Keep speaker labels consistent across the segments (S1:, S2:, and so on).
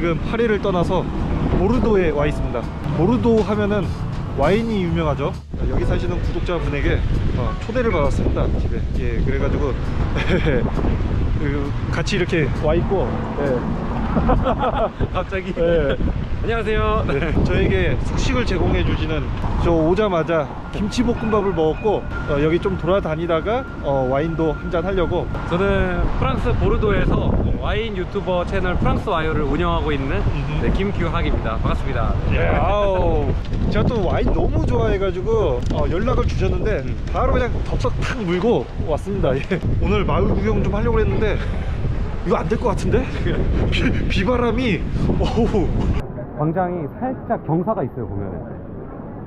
S1: 지금 파리를 떠나서 보르도에 와 있습니다. 보르도 하면은 와인이 유명하죠. 여기 사시는 구독자분에게 어, 초대를 받았습니다 집에. 예 그래가지고 그 같이 이렇게 와 있고
S2: 갑자기.
S1: 예, 예.
S2: 안녕하세요.
S1: 네, 저에게 숙식을 제공해 주시는 저 오자마자 김치볶음밥을 먹었고 어, 여기 좀 돌아다니다가 어, 와인도 한 잔 하려고.
S2: 저는 프랑스 보르도에서 와인 유튜버 채널 프랑스 와이어를 운영하고 있는. 네, 김규학입니다. 반갑습니다.
S1: 예, 아우. 제가 또 와인 너무 좋아해가지고 어, 연락을 주셨는데 바로 그냥 덥석 탁 물고 왔습니다. 예. 오늘 마을 구경 좀 하려고 했는데 이거 안 될 것 같은데? 비, 비바람이 어우.
S2: 광장이 살짝 경사가 있어요 보면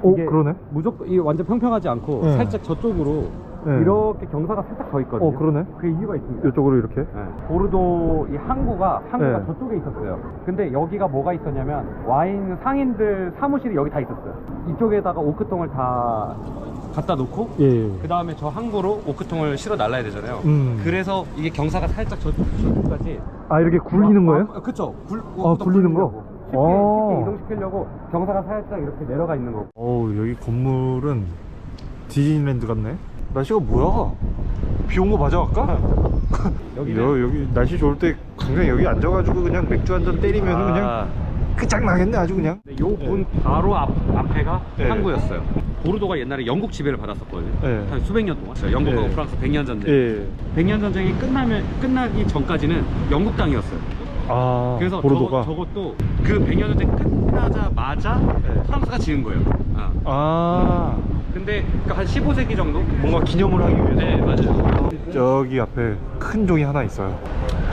S1: 오 그러네?
S2: 무조건 이게 완전 평평하지 않고
S1: 네.
S2: 살짝 저쪽으로
S1: 네.
S2: 이렇게 경사가 살짝 더 있거든요
S1: 어 그러네
S2: 그 이유가 있습니다
S1: 이쪽으로 이렇게
S2: 네. 보르도 이 항구가 항구가
S1: 네.
S2: 저쪽에 있었어요. 근데 여기가 뭐가 있었냐면 와인 상인들 사무실이 여기 다 있었어요. 이쪽에다가 오크통을 다 갖다 놓고
S1: 예
S2: 그 다음에 저 항구로 오크통을 실어 날라야 되잖아요.
S1: 음.
S2: 그래서 이게 경사가 살짝 저, 저쪽까지
S1: 아 이렇게 굴리는 거예요?
S2: 아, 그쵸. 굴,
S1: 아, 굴리는 거?
S2: 쉽게,
S1: 어.
S2: 쉽게 이동시키려고 경사가 살짝 이렇게 내려가 있는 거고.
S1: 어우 여기 건물은 디즈니랜드 같네 날씨가 뭐야 비 온 거 맞아 아까?
S2: 여기는-
S1: 여, 여기 날씨 좋을 때 그냥 여기 앉아가지고 그냥 맥주 한 잔 때리면 은 그냥 끝장 나겠네 아주 그냥
S2: 요문 바로 앞, 앞에가
S1: 네.
S2: 항구였어요. 보르도가 옛날에 영국 지배를 받았었거든요.
S1: 네.
S2: 한 수백 년 동안. 영국하고
S1: 네.
S2: 프랑스 100년 전쟁.
S1: 예.
S2: 백년 전쟁이 끝나면 끝나기 전까지는 영국 땅이었어요.
S1: 아
S2: 그래서
S1: 보르도가
S2: 저거, 저것도 그 백년 전쟁 끝나자마자
S1: 네.
S2: 프랑스가 지은 거예요. 아.
S1: 아
S2: 근데 그러니까 한 15세기 정도?
S1: 뭔가 기념을 하기 위해서
S2: 네 맞아요.
S1: 저기 앞에 큰 종이 하나 있어요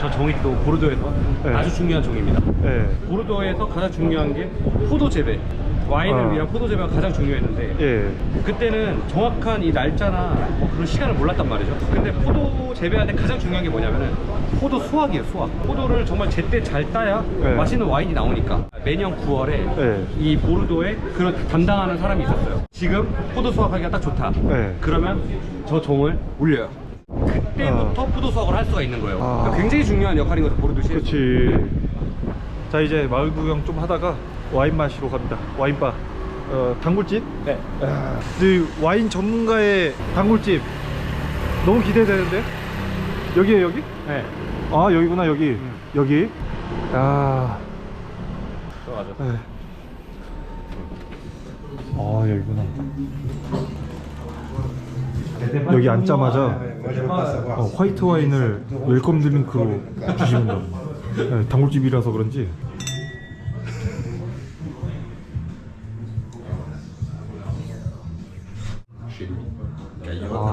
S2: 저 종이 또 보르도에서
S1: 네.
S2: 아주 중요한 종입니다.
S1: 예.
S2: 보르도에서 가장 중요한 게 포도 재배. 와인을
S1: 아.
S2: 위한 포도 재배가 가장 중요했는데
S1: 예.
S2: 그때는 정확한 이 날짜나 뭐 그런 시간을 몰랐단 말이죠. 근데 포도 재배할 때 가장 중요한 게 뭐냐면은 포도 수확이에요, 수확. 포도를 정말 제때 잘 따야
S1: 네.
S2: 맛있는 와인이 나오니까. 매년 9월에
S1: 네.
S2: 이 보르도에 그런 담당하는 사람이 있었어요. 지금 포도 수확하기가 딱 좋다.
S1: 네.
S2: 그러면 저 종을 울려요. 그때부터 포도 수확을 할 수가 있는 거예요.
S1: 아.
S2: 그러니까 굉장히 중요한 역할인 거죠, 보르도 시에서.
S1: 그치 자 이제 마을 구경 좀 하다가 와인 마시러 갑니다. 와인바. 어, 단골집?
S2: 네.
S1: 야, 그 와인 전문가의 단골집 너무 기대되는데? 여기에 여기?
S2: 네.
S1: 아 여기구나 여기. 여기? 야
S2: 들어가죠.
S1: 네. 아 여기구나. 여기 앉자마자 어, 화이트 와인을 웰컴 드링크로 주시면 돼요 네, 단골집이라서 그런지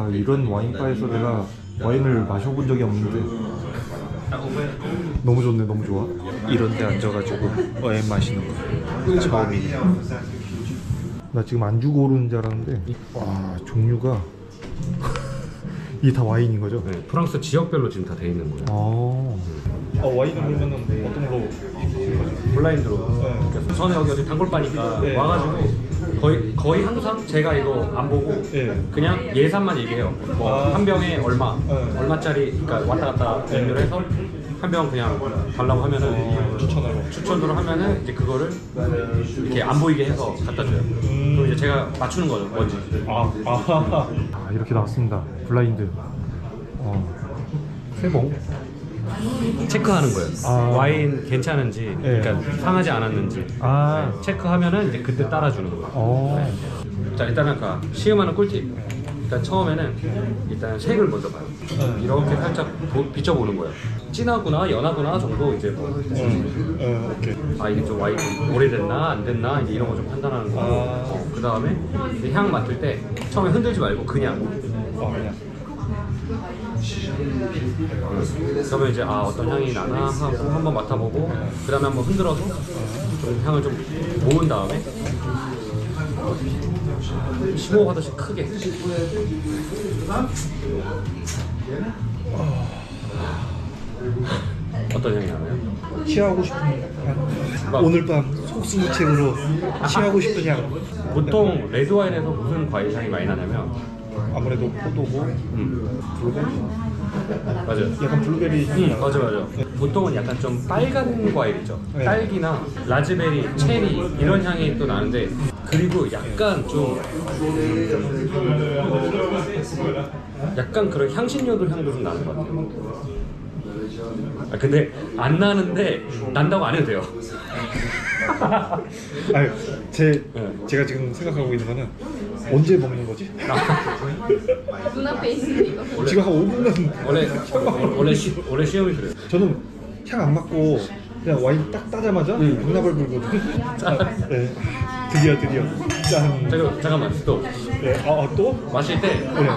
S1: 아 이런 와인바에서 내가 와인을 마셔본 적이 없는데 너무 좋네 너무 좋아 이런 데 앉아가지고 와인 마시는 거 처음이네 나 지금 안주 고르는 줄 알았는데 와 종류가 이게 다 와인인 거죠?
S2: 네, 프랑스 지역별로 지금 다 돼 있는 거예요.
S1: 아, 아 와인을 그러면 어떤 걸로
S2: 블라인드로.
S1: 네.
S2: 그래서 저는 여기 어디 단골 바니까
S1: 네.
S2: 와가지고 거의 거의 항상 제가 이거 안 보고
S1: 네.
S2: 그냥 예산만 얘기해요. 뭐
S1: 아.
S2: 한 병에 얼마,
S1: 네.
S2: 얼마짜리, 그러니까 왔다 갔다 연료를 해서 한 병 그냥 달라고 하면은
S1: 추천으로
S2: 추천으로 하면은 이제 그거를 이렇게 안 보이게 해서 갖다 줘요. 그럼 이제 제가 맞추는 거죠, 뭔지.
S1: 아, 아, 아 이렇게 나왔습니다 블라인드 어. 세 봉
S2: 체크하는 거예요.
S1: 아.
S2: 와인 괜찮은지,
S1: 네.
S2: 그러니까 상하지 않았는지.
S1: 아.
S2: 체크하면은 이제 그때 따라주는 거예요.
S1: 어.
S2: 자 일단은 아까 시음하는 꿀팁. 일단 처음에는 일단 색을 먼저 봐요. 이렇게 살짝 보- 비춰보는 거예요. 진하구나 연하구나 정도 이제 뭐,
S1: 어, 오케이.
S2: 아 이게 좀 와인 좀 오래됐나 안 됐나 이제 이런 거 좀 판단하는 거고. 어, 그 다음에 향 맡을 때 처음에 흔들지 말고 그냥.
S1: 어 그냥
S2: 그러면 이제 아 어떤 향이 나나 하고 한번 맡아보고 그 다음에 한번 흔들어서 좀 향을 좀 모은 다음에 심호흡하듯이 크게. 어떤 향이 나나요?
S1: 취하고 싶은 향. 오늘 밤 속수무책으로 취하고 싶은 향.
S2: 보통 레드 와인에서 무슨 과일 향이 많이 나냐면
S1: 아무래도 포도고
S2: 음.
S1: 블루베리
S2: 맞아요.
S1: 약간 블루베리 향이
S2: 음,
S1: 나요.
S2: 맞아 맞아. 보통은 약간 좀 빨간 과일이죠.
S1: 네.
S2: 딸기나 라즈베리, 체리 이런 향이 또 나는데 그리고 약간 좀 약간 그런 향신료들 향도 좀 나는 것 같아요. 아 근데 안 나는데 난다고 안 해도 돼요.
S1: 아니 제
S2: 네.
S1: 제가 지금 생각하고 있는 거는 언제 먹는 거지?
S3: 눈앞에 있는 이거.
S1: 지금 한 5분은
S2: 원래 원래 시, 원래 시험이 그래요.
S1: 저는 향 안 맡고 그냥 와인 딱 따자마자
S2: 음.
S1: 병나발 불거든. 아, 네. 드디어 드디어 짠.
S2: 잠깐 잠깐만 또
S1: 네. 아, 아, 또?
S2: 마실 때
S1: 네.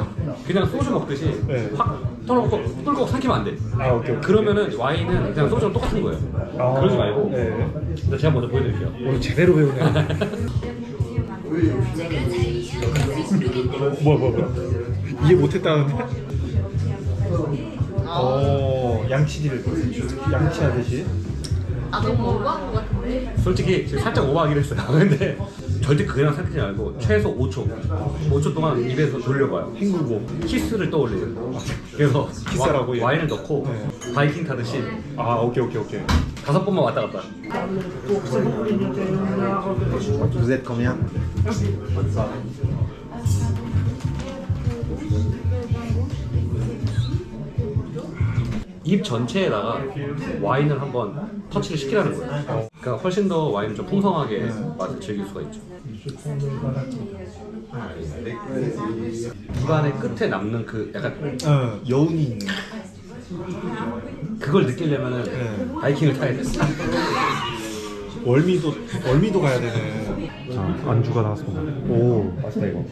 S2: 그냥 소주 먹듯이
S1: 네.
S2: 확 털어놓고 뚫고 삼키면 안 돼.
S1: 아 오케이 오케이.
S2: 그러면은 와인은 그냥 소주랑 똑같은 거예요.
S1: 아,
S2: 그러지 말고.
S1: 네.
S2: 근데 제가 먼저 보여드릴게요.
S1: 오늘 제대로 배우네. 뭐야 뭐야 뭐야. 이해 못했다는데? 어 양치질 양치하듯이.
S3: 아 너무 오버한 것 같은데.
S2: 솔직히 지금 살짝 오버하긴 했어요. 근데 절대 그냥 삼키지 말고 최소 5초. 5초 동안 입에서 돌려봐요.
S1: 헹구고.
S2: 키스를 떠올려요. 그래서
S1: 키스라고, 예.
S2: 와, 인을 넣고
S1: 네.
S2: 바이킹 타듯이
S1: 아 오케이 오케이 오케이.
S2: 다섯 번만 왔다 갔다.
S4: Vous êtes combien
S2: 입 전체에다가 와인을 한번 터치를 시키라는 거예요. 그러니까 훨씬 더 와인을 좀 풍성하게 맛을 즐길 수가 있죠. 입안의 끝에 남는 그 약간
S1: 어 여운이 있는.
S2: 그걸 느끼려면은
S1: 네.
S2: 바이킹을 타야 돼.
S1: 월미도 월미도 가야 되네. 자 안주가 나왔습니다. 오 맛있다 이거.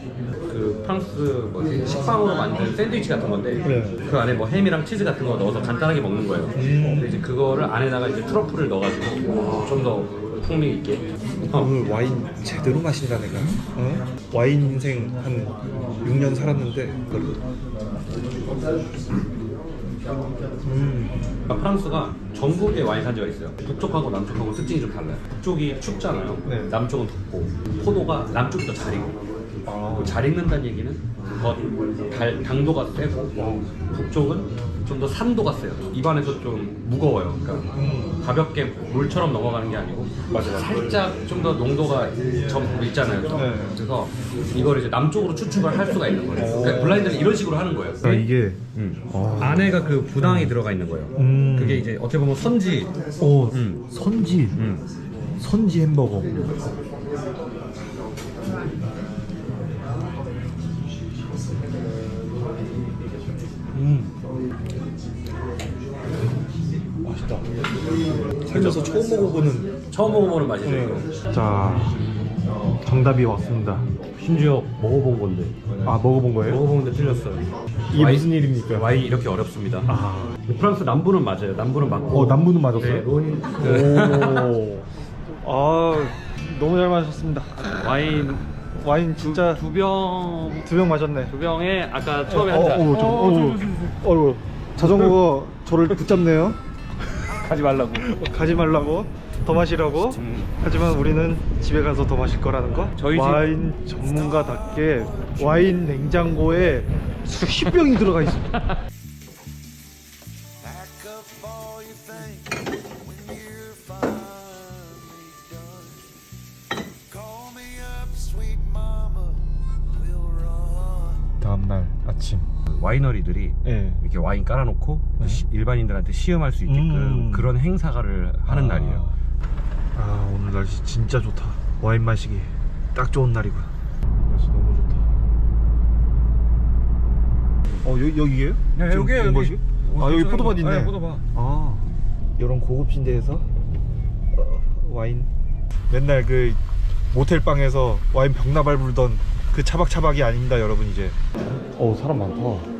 S2: 그 프랑스 뭐지 식빵으로 만든 샌드위치 같은 건데
S1: 네.
S2: 그 안에 뭐 햄이랑 치즈 같은 거 넣어서 간단하게 먹는 거예요. 근데 이제 그거를 안에다가 이제 트러플을 넣어가지고 좀 더 풍미 있게.
S1: 오늘 와인 제대로 마신다 내가. 어? 와인 인생 한 6년 살았는데. 음.
S2: 그러니까 프랑스가 전국에 와인 산지가 있어요. 북쪽하고 남쪽하고 특징이 좀 달라요. 북쪽이 춥잖아요.
S1: 네.
S2: 남쪽은 덥고 포도가 남쪽이 더 잘 익고
S1: 아.
S2: 잘 익는다는 얘기는 더 달, 당도가 세고 북쪽은 좀 더 산도가 세요. 입안에서 좀 무거워요. 그러니까
S1: 음.
S2: 가볍게 물처럼 넘어가는 게 아니고
S1: 맞아, 맞아.
S2: 살짝 좀 더 농도가 좀 있잖아요. 좀.
S1: 네.
S2: 그래서 이걸 이제 남쪽으로 추측을 할 수가 있는 거예요. 그러니까 블라인드는 이런 식으로 하는 거예요.
S1: 아 이게. 아.
S2: 안에가 그 부당이 들어가 있는 거예요.
S1: 음.
S2: 그게 이제 어떻게 보면 선지
S1: 오
S2: 음.
S1: 선지. 선지 햄버거. 살면서 처음 먹어보는.
S2: 처음 먹어보는 맛이죠.
S1: 네.
S2: 이거.
S1: 자, 정답이 왔습니다.
S2: 심지어 먹어본 건데
S1: 아 먹어본 거예요?
S2: 먹어보는데 틀렸어요.
S1: 이게
S2: 와인-
S1: 무슨 일입니까?
S2: 와인이 이렇게 어렵습니다.
S1: 아,
S2: 프랑스 남부는 맞아요. 남부는 맞고.
S1: 어 남부는
S2: 네,
S1: 맞았어요?
S2: 로닌 그
S1: 오. 아 너무 잘 마셨습니다.
S2: 와인
S1: 와인 진짜
S2: 두병
S1: 두 병 마셨네.
S2: 두 병에 아까 처음에
S1: 어,
S2: 한 잔.
S1: 어, 저, 어, 어이구 자전거가 저를 붙잡네요.
S2: 가지 말라고.
S1: 가지 말라고 더 마시라고.
S2: 음.
S1: 하지만 우리는 집에 가서 더 마실 거라는 거.
S2: 저희 집-
S1: 와인 전문가답게 와인 냉장고에 수십 병이 들어가 있어.
S2: 와이너리들이
S1: 예.
S2: 이렇게 와인 깔아놓고
S1: 네.
S2: 시- 일반인들한테 시음할 수 있게끔
S1: 음.
S2: 그런 행사를 하는
S1: 아.
S2: 날이에요.
S1: 아 오늘 날씨 진짜 좋다. 와인 마시기 딱 좋은 날이고요. 날씨 너무 좋다. 어 여기 여기에요?
S2: 네, 여기에요,
S1: 본
S2: 여기.
S1: 아 여기 포도밭 있네.
S2: 네, 포도밭.
S1: 아 이런 고급진 데에서 어, 와인 맨날 그 모텔 방에서 와인 병나발 불던 그 차박차박이 아닙니다 여러분 이제. 어 사람 많다.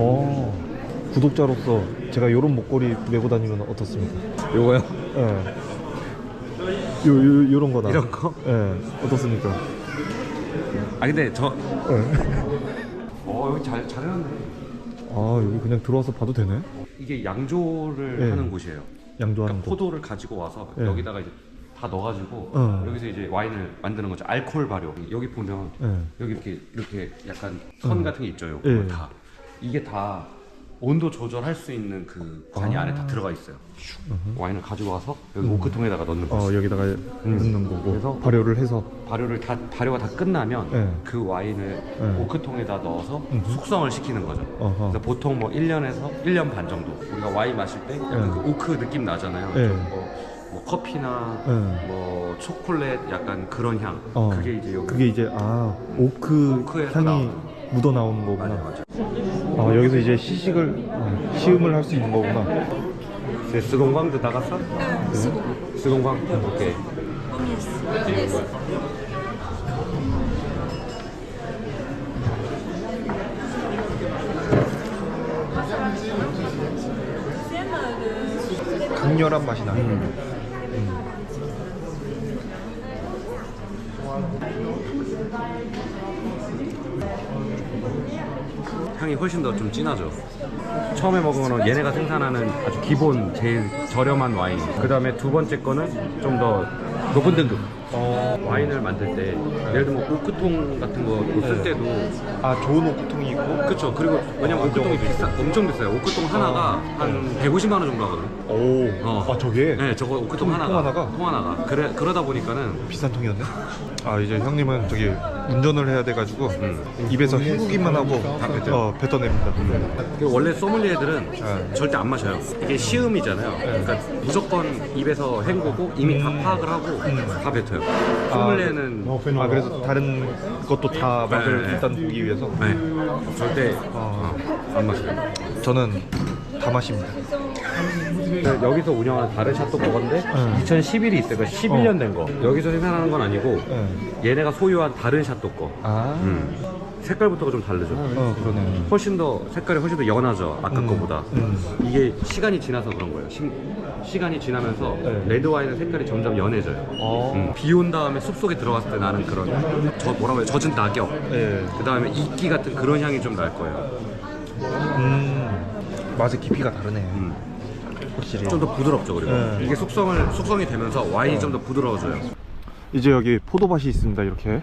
S1: 어 구독자로서 제가 이런 목걸이 메고 다니면 어떻습니까?
S2: 요거요?
S1: 예. 요, 요, 요런 거다.
S2: 이런 거?
S1: 예. 어떻습니까?
S2: 아 근데 저
S1: 예.
S2: 어 여기 잘 잘해놨네.
S1: 아, 여기 그냥 들어와서 봐도 되네?
S2: 이게 양조를
S1: 네.
S2: 하는 곳이에요.
S1: 양조하는
S2: 그러니까
S1: 곳.
S2: 포도를 가지고 와서
S1: 네.
S2: 여기다가 이제 다 넣어가지고
S1: 어.
S2: 여기서 이제 와인을 만드는 거죠. 알코올 발효. 여기 보면
S1: 예.
S2: 여기 이렇게 이렇게 약간 선 같은 게 있죠.
S1: 예.
S2: 요거 다 이게 다 온도 조절할 수 있는 그 관이
S1: 아.
S2: 안에 다 들어가 있어요. 와인을 가지고 와서 여기 오크통에다가 넣는 거죠.
S1: 어 여기다가 넣는 거고
S2: 그래서
S1: 발효를 해서
S2: 발효를 다 발효가 다 끝나면
S1: 예.
S2: 그 와인을
S1: 예.
S2: 오크통에다 넣어서 숙성을 시키는 거죠.
S1: 어허.
S2: 그래서 보통 뭐 1년에서 1년 반 정도 우리가 와인 마실 때 약간
S1: 예.
S2: 그 오크 느낌 나잖아요.
S1: 예.
S2: 좀 뭐, 뭐 커피나
S1: 예.
S2: 뭐 초콜릿 약간 그런 향.
S1: 어.
S2: 그게 이제 여기
S1: 그게 이제 아 오크
S2: 오크에서
S1: 향이
S2: 나오는.
S1: 묻어 나오는 거구나.
S2: 맞아 맞아.
S1: 아 여기서 이제 시식을 어, 시음을 할 수 있는 거구나.
S2: 네, 스공광도 나갔어? 스공광. 오케이.
S1: 강렬한 맛이 나요.
S2: 향이 훨씬 더 좀 진하죠. 처음에 먹은 거는 얘네가 생산하는 아주 기본 제일 저렴한 와인. 그 다음에 두 번째 거는 좀 더 높은 등급. 와인을 만들 때 예를 들면 오크통 같은 거쓸 때도
S1: 아 좋은 오크통이 있고.
S2: 그렇죠. 그리고 왜냐면 오크통이 비싸, 엄청 비싸요. 오크통 하나가 한 150만 원 정도 하거든요.
S1: 오.
S2: 어.
S1: 아 저게
S2: 네, 저거 오크통
S1: 통,
S2: 하나가.
S1: 통 하나가?
S2: 통 하나가. 그래 그러다 보니까는
S1: 비싼 통이었네. 아 이제 형님은 저기 운전을 해야 돼가지고
S2: 음.
S1: 입에서 헹구기만 하고
S2: 뱉어요?
S1: 어, 뱉어냅니다.
S2: 그 원래 소믈리에들은
S1: 네.
S2: 절대 안 마셔요. 이게 시음이잖아요. 그러니까 무조건 입에서 헹구고 이미 다 파악을 하고 다 뱉어요. 소믈리에는
S1: 아 그래서 다른 것도 다 맛을
S2: 네.
S1: 일단 보기 위해서
S2: 네, 절대 어, 안 마셔요.
S1: 저는 다 마십니다.
S2: 네, 여기서 운영하는 다른 샤또 거건데
S1: 네.
S2: 2011이 있어요. 그러니까 11년 된 거. 여기서 생산하는 건 아니고
S1: 네.
S2: 얘네가 소유한 다른 샤또 거.
S1: 아,
S2: 음. 색깔부터가 좀 다르죠.
S1: 어 그러네.
S2: 훨씬 더 색깔이 훨씬 더 연하죠. 아까
S1: 음.
S2: 거보다.
S1: 음.
S2: 이게 시간이 지나서 그런 거예요. 시, 시간이 지나면서
S1: 네.
S2: 레드 와인은 색깔이 점점 연해져요.
S1: 어.
S2: 음, 비 온 다음에 숲 속에 들어갔을 때 나는 그런 저 뭐라고 해요? 젖은 낙엽.
S1: 예.
S2: 그 다음에 이끼 같은 그런 향이 좀 날 거예요.
S1: 음. 맛의 깊이가 다르네.
S2: 음.
S1: 확실히.
S2: 좀 더 부드럽죠 그리고
S1: 네.
S2: 이게 숙성을 숙성이 되면서 와인이 좀 더 부드러워져요.
S1: 이제 여기 포도밭이 있습니다. 이렇게.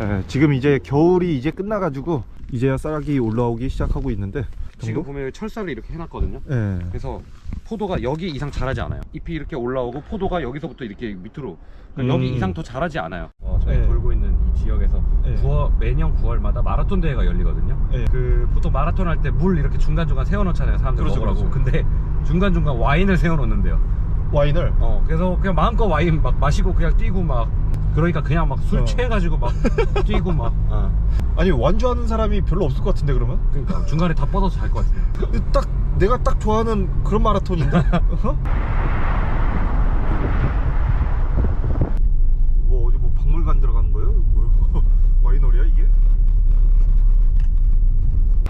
S1: 예, 지금 이제 겨울이 이제 끝나가지고 이제야 쌀이 올라오기 시작하고 있는데.
S2: 지금
S1: 정도?
S2: 보면 철사를 이렇게 해놨거든요.
S1: 예.
S2: 그래서 포도가 여기 이상 자라지 않아요. 잎이 이렇게 올라오고 포도가 여기서부터 이렇게 밑으로 그러니까
S1: 음.
S2: 여기 이상 더 자라지 않아요. 어, 저희
S1: 네.
S2: 돌고 있는 이 지역에서
S1: 네.
S2: 9월, 매년 9월마다 마라톤 대회가 열리거든요.
S1: 네.
S2: 그 보통 마라톤 할 때 물 이렇게 중간 중간 세워놓잖아요. 사람들
S1: 그렇죠,
S2: 먹으라고.
S1: 그렇죠.
S2: 근데 중간 중간 와인을 세워놓는데요.
S1: 와인을.
S2: 어, 그래서 그냥 마음껏 와인 막 마시고 그냥 뛰고 막 그러니까 그냥 막 술
S1: 어.
S2: 취해가지고 막 뛰고 막. 어.
S1: 아니 완주하는 사람이 별로 없을 것 같은데 그러면?
S2: 그러니까 중간에 다 뻗어서 잘 것 같아요.
S1: 딱 내가 딱 좋아하는 그런 마라톤인데. 어? 뭐 어디 뭐 박물관 들어가는 거예요? 뭐 와이너리야 이게?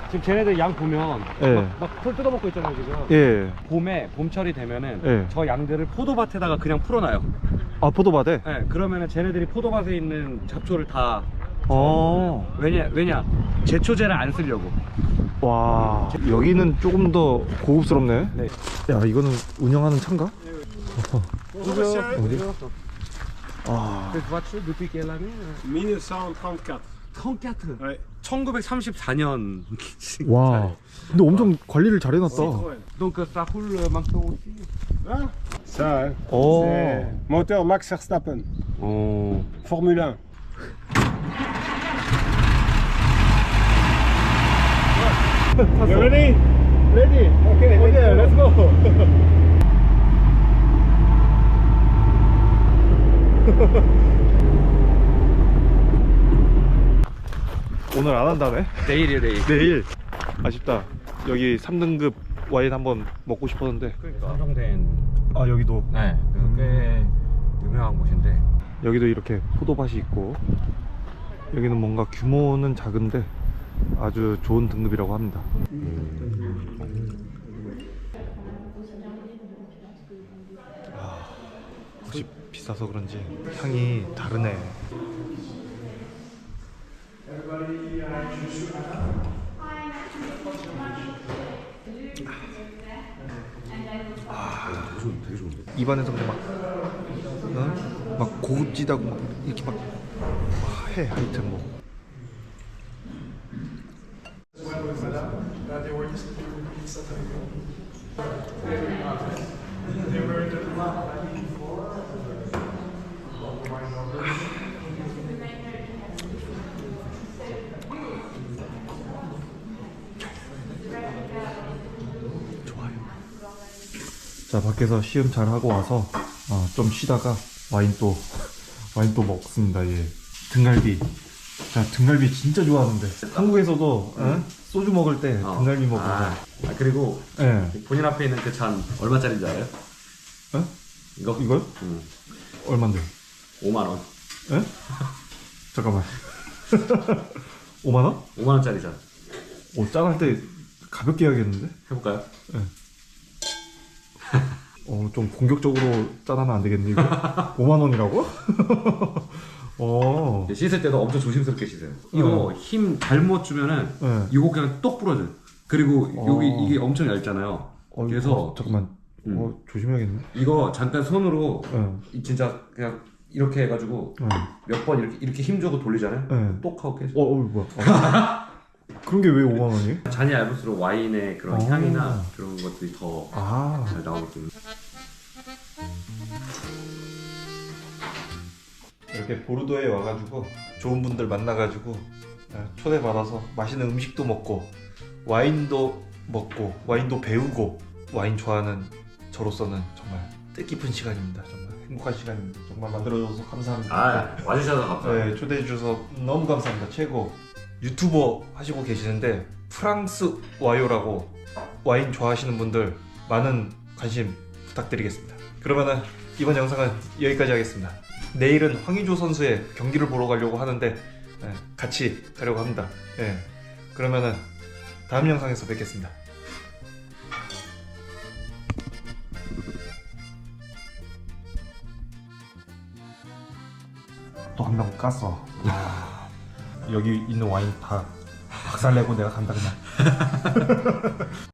S2: 지금 쟤네들 양 보면
S1: 예.
S2: 막풀 뜯어먹고 있잖아요 지금.
S1: 예.
S2: 봄에 봄철이 되면은
S1: 예.
S2: 저 양들을 포도밭에다가 그냥 풀어놔요.
S1: 아 포도밭에?
S2: 네, 그러면은 쟤네들이 포도밭에 있는 잡초를 다
S1: 어.
S2: 왜냐 왜냐 제초제를 안 쓰려고.
S1: 와. 여기는 조금 더 고급스럽네.
S2: 네.
S1: 야 이거는 운영하는 차인가? 어디? 아.
S2: 그 voiture depuis quelle année?
S5: 1934.
S2: 34.
S5: Ouais.
S2: 1934년.
S1: 와. 근데 엄청 관리를 잘 해놨다.
S2: Donc ça roule maintenant aussi.
S5: Ça, hein,
S1: Oh.
S5: c'est moteur Max Verstappen,
S2: 어.
S5: Formule 1. You ready? Ready. Okay, okay, let's go.
S1: 오늘 안 한다네.
S2: 내일이에요 내일.
S1: 내일. 아쉽다. 여기 3등급 와인 한번 먹고 싶었는데.
S2: 그러니까. 선정된.
S1: 아 여기도
S2: 네. 그래서 꽤 유명한 곳인데.
S1: 여기도 이렇게 포도밭이 있고 여기는 뭔가 규모는 작은데 아주 좋은 등급이라고 합니다. 아, 혹시 비싸서 그런지 향이 다르네. 아, 입안에서 그냥 막 어? 막 고급지다고 막 이렇게 막해 하여튼 뭐 자 밖에서 시음 잘 하고 와서 아, 좀 쉬다가 와인 또 와인 또 먹습니다. 예. 등갈비. 자 등갈비 진짜 좋아하는데 한국에서도 에? 소주 먹을 때
S2: 어.
S1: 등갈비 먹어.
S2: 아, 아, 그리고
S1: 예.
S2: 본인 앞에 있는 그 잔 얼마짜리인지 알아요?
S1: 에?
S2: 이거?
S1: 이거요?
S2: 응.
S1: 얼마인데?
S2: 5만 원.
S1: 에? 잠깐만. 5만 원?
S2: 5만 원짜리 잔.
S1: 오 짠할 때 가볍게 해야겠는데?
S2: 해볼까요?
S1: 어 좀 공격적으로 짠하면 안 되겠니 이거? 5만 원이라고? 어.
S2: 씻을 때도 엄청 조심스럽게 씻어요. 이거 힘 잘못 주면은
S1: 네.
S2: 이거 그냥 똑 부러져요. 그리고 여기
S1: 어.
S2: 이게 엄청 얇잖아요.
S1: 어,
S2: 그래서
S1: 어, 잠깐만.
S2: 음.
S1: 어 조심해야겠네.
S2: 이거 잠깐 손으로
S1: 예.
S2: 이 진짜 그냥 이렇게 해가지고
S1: 예.
S2: 몇번 이렇게 이렇게 힘 주고 돌리잖아요.
S1: 예.
S2: 똑 하고 깨져.
S1: 어, 어 뭐야? 어. 그런 게 왜 5만 원이에요?
S2: 잔이 얇을수록 와인의 그런
S1: 어.
S2: 향이나 그런 것들이 더 잘
S1: 아.
S2: 때문에.
S1: 이렇게 보르도에 와가지고 좋은 분들 만나가지고 예, 초대받아서 맛있는 음식도 먹고 와인도 먹고 와인도 배우고 와인 좋아하는 저로서는 정말 뜻깊은 시간입니다. 정말 행복한 시간입니다. 정말 만들어줘서 감사합니다.
S2: 아 와주셔서 감사합니다.
S1: 네, 초대해 주셔서 너무 감사합니다. 최고. 유튜버 하시고 계시는데 프랑스 와요라고 와인 좋아하시는 분들 많은 관심 부탁드리겠습니다. 그러면은 이번 영상은 여기까지 하겠습니다. 내일은 황의조 선수의 경기를 보러 가려고 하는데 네, 같이 가려고 합니다. 네, 그러면은 다음 영상에서 뵙겠습니다. 또 한 명 깠어. 여기 있는 와인 다 박살내고 내가 간다 그냥.